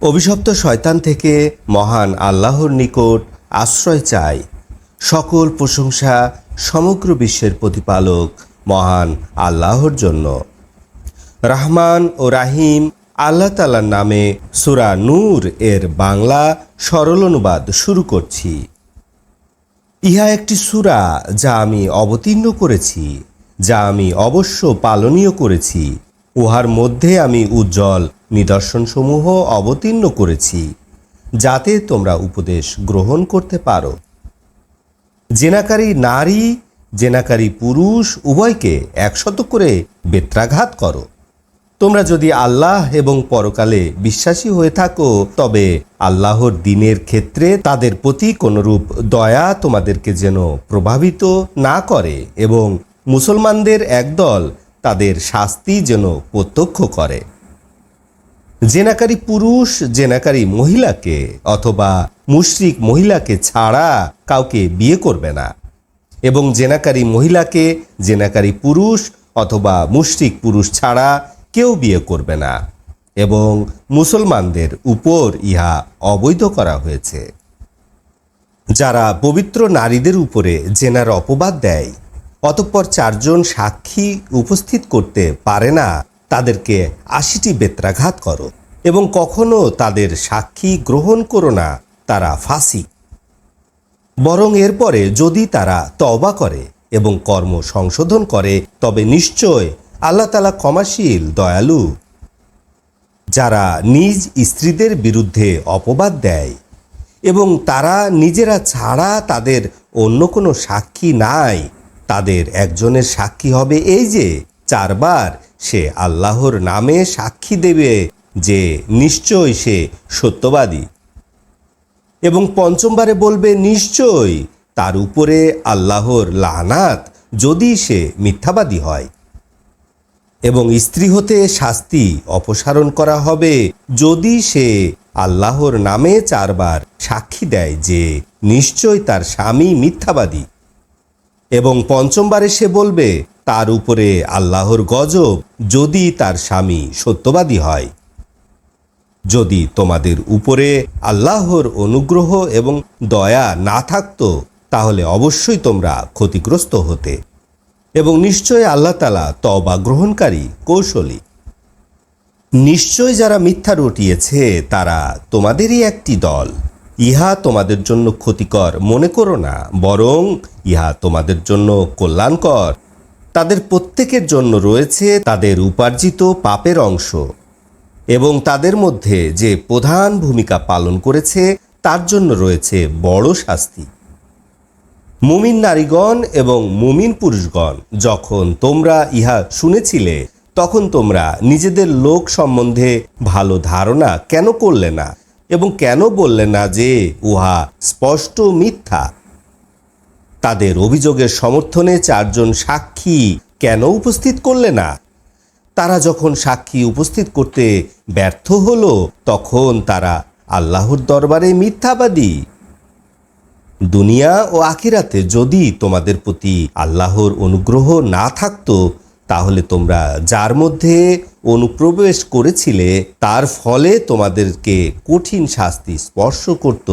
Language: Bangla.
অভিশপ্ত শয়তান থেকে মহান আল্লাহর নিকট আশ্রয় চাই। সকল প্রশংসা সমগ্র বিশ্বের প্রতিপালক মহান আল্লাহর জন্য। রহমান ও রাহিম আল্লাহ তালার নামে সুরা নূর এর বাংলা সরল অনুবাদ শুরু করছি। ইহা একটি সুরা যা আমি অবতীর্ণ করেছি, যা আমি অবশ্য পালনীয় করেছি। উহার মধ্যে আমি উজ্জ্বল নিদর্শনসমূহ অবতীর্ণ করেছি, যাতে তোমরা উপদেশ গ্রহণ করতে পারো। জেনাকারী নারী, জেনাকারী পুরুষ, উভয়কে একশত করে বেত্রাঘাত করো। তোমরা যদি আল্লাহ এবং পরকালে বিশ্বাসী হয়ে থাকো, তবে আল্লাহর দিনের ক্ষেত্রে তাদের প্রতি কোনরূপ দয়া তোমাদেরকে যেন প্রভাবিত না করে এবং মুসলমানদের একদল তাদের শাস্তি যেন প্রত্যক্ষ করে। জেনাকারী পুরুষ, জেনাকারী মহিলাকে অথবা মুশরিক মহিলাকে ছাড়া কাউকে বিয়ে করবে না। এবং জেনাকারী মহিলাকে জেনাকারী পুরুষ অথবা মুশরিক পুরুষ ছাড়া কেউ বিয়ে করবে না। এবং মুসলমানদের উপর ইহা অবৈধ করা হয়েছে। যারা পবিত্র নারীদের উপরে জেনার অপবাদ দেয়, অতঃপর চারজন সাক্ষী উপস্থিত করতে পারে না তাদেরকে আশিটি বেত্রাঘাত করো এবং কখনো তাদের সাক্ষী গ্রহণ করো না, তারা ফাঁসি। বরং এরপরে যদি তারা তওবা করে এবং কর্ম সংশোধন করে, তবে নিশ্চয় আল্লাহ তালা ক্ষমাশীল, দয়ালু। যারা নিজ স্ত্রীদের বিরুদ্ধে অপবাদ দেয় এবং তারা নিজেরা ছাড়া তাদের অন্য কোনো সাক্ষী নাই, তাদের একজনের সাক্ষী হবে এই যে, চারবার সে আল্লাহর নামে সাক্ষী দেবে যে নিশ্চয় সে সত্যবাদী। এবং পঞ্চমবারে বলবে, নিশ্চয়, তার উপরে আল্লাহর লানাত যদি সে মিথ্যাবাদী হয়। এবং স্ত্রী হতে শাস্তি অপসারণ করা হবে যদি সে আল্লাহর নামে চারবার সাক্ষী দেয় যে নিশ্চয় তার স্বামী মিথ্যাবাদী। এবং পঞ্চমবারে সে বলবে তার উপরে আল্লাহর গজব যদি তার স্বামী সত্যবাদী হয়। যদি তোমাদের উপরে আল্লাহর অনুগ্রহ এবং দয়া না থাকতো, তাহলে অবশ্যই তোমরা ক্ষতিগ্রস্ত হতে এবং নিশ্চয় আল্লাহ তালা তবা গ্রহণকারী, কৌশলী। নিশ্চয় যারা মিথ্যা রটিয়েছে, তারা তোমাদেরই একটি দল। ইহা তোমাদের জন্য ক্ষতিকর মনে করো না, বরং ইহা তোমাদের জন্য কল্যাণকর। তাদের প্রত্যেকের জন্য রয়েছে তাদের উপার্জিত পাপের অংশ এবং তাদের মধ্যে যে প্রধান ভূমিকা পালন করেছে, তার জন্য রয়েছে বড় শাস্তি। মুমিন নারীগণ এবং মুমিন পুরুষগণ, যখন তোমরা ইহা শুনেছিলে, তখন তোমরা নিজেদের লোক সম্বন্ধে ভালো ধারণা কেন করলে না এবং কেন বললে না যে উহা স্পষ্ট মিথ্যা? তাদের অভিযোগের সমর্থনে চারজন সাক্ষী কেন উপস্থিত করলে না? তারা যখন সাক্ষী উপস্থিত করতে ব্যর্থ হলো, তখন তারা আল্লাহর দরবারে মিথ্যাবাদী। দুনিয়া ও আখিরাতে যদি তোমাদের প্রতি আল্লাহর অনুগ্রহ না থাকতো, তাহলে তোমরা যার মধ্যে অনুপ্রবেশ করেছিলে, তার ফলে তোমাদেরকে কঠিন শাস্তি স্পর্শ করত।